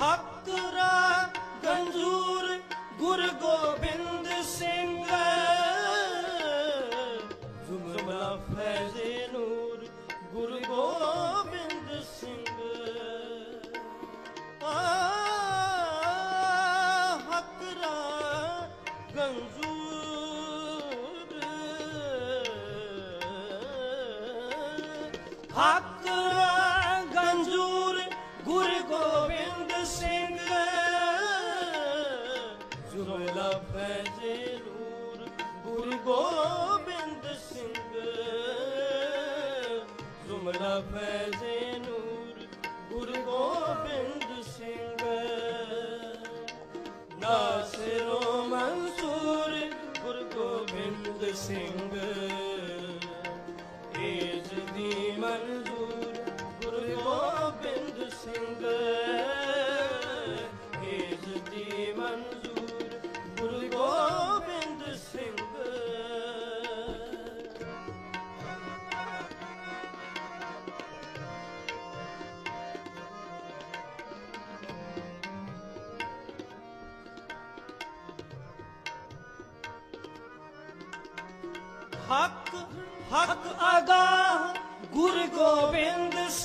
ਹੱਕ ਰਾ ਗੰਜੂਰ ਗੁਰ ਗੋਬਿੰਦ ਸਿੰਘ। ਜ਼ੁਮਲਾ ਫੈਜ਼ੇ ਨੂਰ ਗੁਰ ਗੋਬਿੰਦ ਸਿੰਘ। ਆ ਹੱਕ ਰਾ ਗੰਜੂਰ। ਹੱਕ ਰਾ ਜੁਮਲਾ ਫੈਜ਼ੇ ਨੂਰ, ਗੁਰੂ ਗੋਬਿੰਦ ਸਿੰਘ। ਜੁਮਲਾ ਫੈਜ਼ੇ ਨੂਰ, ਗੁਰੂ ਗੋਬਿੰਦ ਸਿੰਘ। ਨਾਸਿਰੋ ਮਨਸੂਰ, ਗੁਰੂ ਗੋਬਿੰਦ ਸਿੰਘ। ਏਜ ਦੀ ਮਨਜ਼ੂਰ, ਗੁਰ ਗੋਬਿੰਦ ਸਿੰਘ। ਏਜ ਦੀ ਮਨਜ਼ੂਰ ਗੁਰੂ ਗੋਬਿੰਦ ਸਿੰਘ ਹੱਕ ਹੱਕ ਅਗਾ ਗੁਰ ਗੋਬਿੰਦ ਸਿੰਘ